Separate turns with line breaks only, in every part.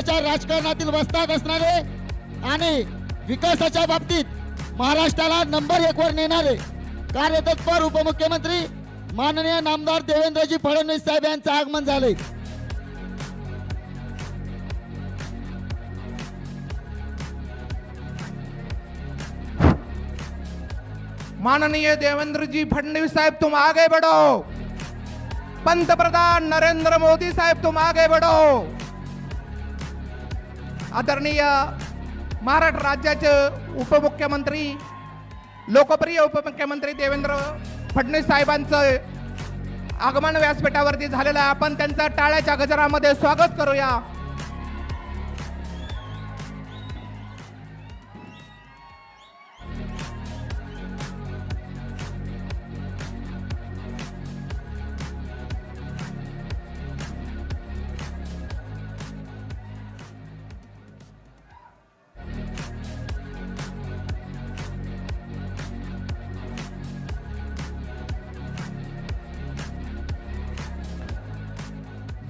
भ्रष्टाचार राजकारणातील वस्तात असणारे आणि विकासाच्या बाबतीत महाराष्ट्राला नंबर एक वर नेणारे कार्यतत्पर उपमुख्यमंत्री माननीय नामदार देवेंद्रजी फडणवीस साहेब यांचं आगमन झाले
माननीय देवेंद्रजी फडणवीस साहेब तुम आगे बढ़ो. पंतप्रधान नरेंद्र मोदी साहेब तुम आगे बढ़ो. आदरणीय महाराष्ट्र राज्याचे उपमुख्यमंत्री लोकप्रिय उपमुख्यमंत्री देवेंद्र फडणवीस साहेबांचं आगमन व्यासपीठावरती झालेलं आहे. आपण त्यांचा टाळ्याच्या गजरामध्ये स्वागत करूया.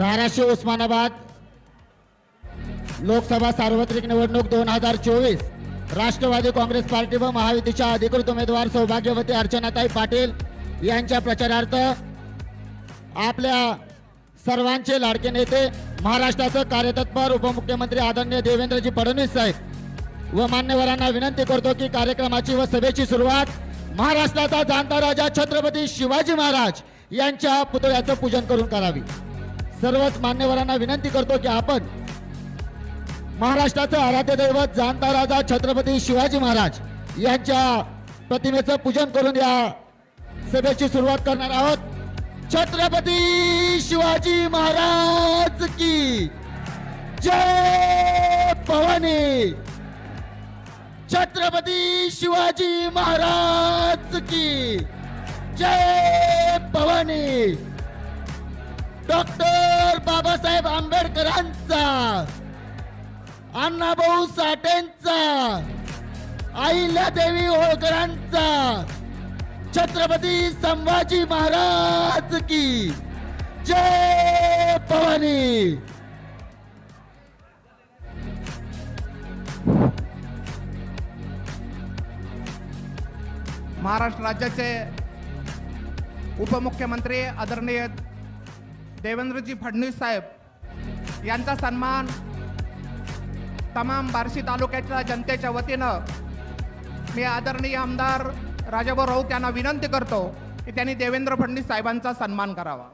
धाराशिव उस्मानाबाद लोकसभा सार्वत्रिक निवडणूक दोन हजार चोवीस. राष्ट्रवादी काँग्रेस पार्टी व महायुतीच्या अधिकृत उमेदवार सौभाग्यवती अर्चनाताई पाटील यांच्या प्रचारार्थ आपल्या सर्वांचे लाडके नेते महाराष्ट्राचं कार्यतत्पर उपमुख्यमंत्री आदरणीय देवेंद्रजी फडणवीस साहेब व मान्यवरांना विनंती करतो की कार्यक्रमाची व सभेची सुरुवात महाराष्ट्राचा जाणता राजा छत्रपती शिवाजी महाराज यांच्या पुतळ्याचं पूजन करून करावी. सर्वच मान्यवरांना विनंती करतो की आपण महाराष्ट्राचं आराध्य दैवत जाणता राजा छत्रपती शिवाजी महाराज यांच्या प्रतिमेचं पूजन करून या सभेची सुरुवात करणार आहोत. छत्रपती शिवाजी महाराज की जय भवानी. छत्रपती शिवाजी महाराज की जय भवानी. डॉक्टर बाबासाहेब आंबेडकरांचा अण्णाभाऊ साठेंचा अहिल्यादेवी होळकरांचा छत्रपती संभाजी महाराज की जय भवानी.
महाराष्ट्र राज्याचे उपमुख्यमंत्री आदरणीय देवेंद्रजी फडणवीस साहेब यांचा सन्मान तमाम बार्शी तालुक्याच्या जनतेच्या वतीनं मी आदरणीय आमदार राजाभाऊ राऊत यांना विनंती करतो की त्यांनी देवेंद्र फडणवीस साहेबांचा सन्मान करावा.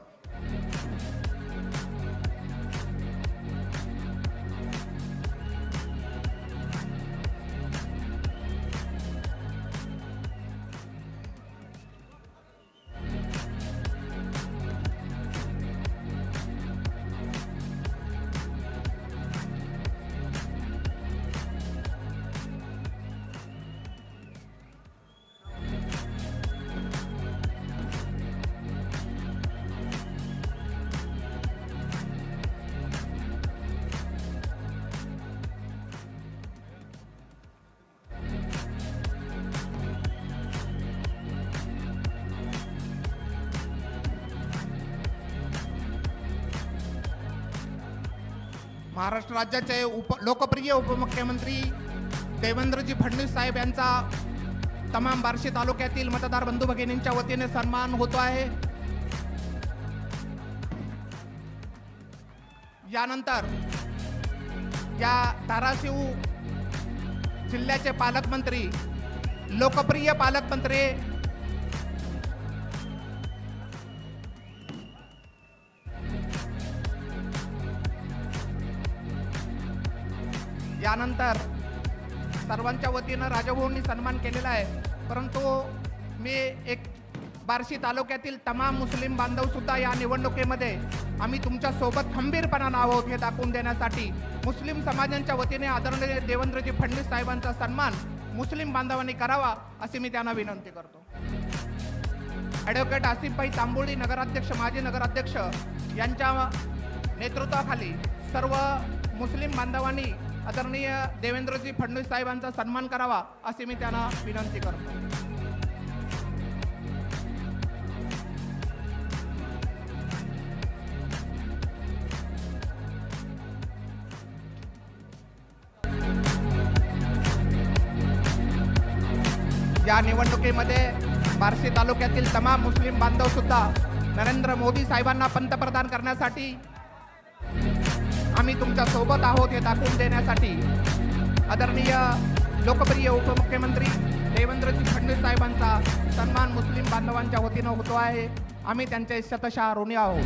महाराष्ट्र राज्याचे उप लोकप्रिय उपमुख्यमंत्री देवेंद्रजी फडणवीस साहेब यांचा तमाम बार्शी तालुक्यातील मतदार बंधू भगिनींच्या वतीने सन्मान होतो आहे. यानंतर या धाराशिव जिल्ह्याचे पालकमंत्री लोकप्रिय पालकमंत्री यानंतर सर्वांच्या वतीनं राजाभाऊंनी सन्मान केलेला आहे. परंतु मी एक बार्शी तालुक्यातील तमाम मुस्लिम बांधवसुद्धा या निवडणुकीमध्ये आम्ही तुमच्यासोबत खंबीरपणानं आहोत हे दाखवून देण्यासाठी मुस्लिम समाजांच्या वतीने आदरणीय देवेंद्रजी फडणवीस साहेबांचा सन्मान मुस्लिम बांधवांनी करावा अशी मी त्यांना विनंती करतो. ॲडव्होकेट आसिफभाई तांबोळी नगराध्यक्ष माजी नगराध्यक्ष यांच्या नेतृत्वाखाली सर्व मुस्लिम बांधवांनी आदरणीय देवेंद्रजी फडणवीस साहेबांचा सन्मान करावा अशी मी त्यांना विनंती करतो. या निवडणुकीमध्ये बार्शी तालुक्यातील तमाम मुस्लिम बांधव सुद्धा नरेंद्र मोदी साहेबांना पंतप्रधान करण्यासाठी आम्ही तुमच्यासोबत आहोत हे दाखवून देण्यासाठी. आदरणीय लोकप्रिय उपमुख्यमंत्री देवेंद्रजी फडणवीस साहेबांचा सन्मान मुस्लिम बांधवांच्या वतीनं होतो आहे. आम्ही त्यांचे शतशः ऋणी आहोत.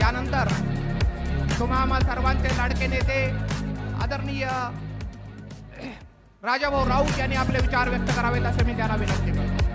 त्यानंतर तुम्हा आम्हा सर्वांचे लाडके नेते आदरणीय राजाभाऊ राऊत यांनी आपले विचार व्यक्त करावेत असे मी त्यांना विनंती करतो.